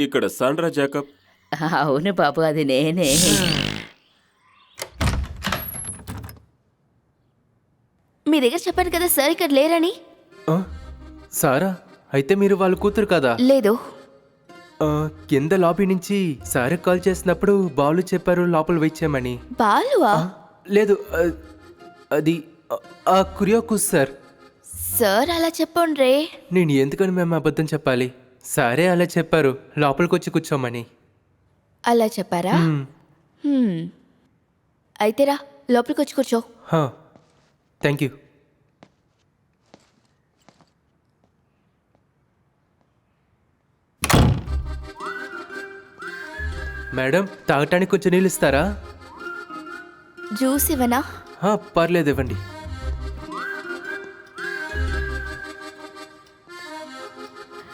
ఇక్కడ Sandra Jacob. అవును బాబు అది నేనే. మీ దగ్గర చెప్పాను కదా సార్ ఇక్కడ లేరని? ఆ, సారా అయితే మీరు వాళ్ళ కూతురు కదా? లేదు. ఆ, కింద లాబీ నుంచి సారే కాల్ చేసినప్పుడు బాలు చెప్పారు లోపల వెయిట్ చేయమని. బాలువా? ఆ, లేదు ఆ, అది ఆ- ఆ కురియోకుస్ సార్. సార్ అలా చెప్పండ్రే. నేను ఎందుకని మేము అబద్ధం చెప్పాలి? సారే అలా చెప్పారు. లోపలికి వచ్చి కూర్చోమని. అలా చెప్పారా? హ్మ్. అయితే రా లోపలికి వచ్చి కూర్చో. థ్యాంక్ యూ మేడం తాగటానికి కొంచెం నీళ్ళు ఇస్తారా? జ్యూస్ ఇవ్వనా? హా, పర్లేదు ఇవ్వండి.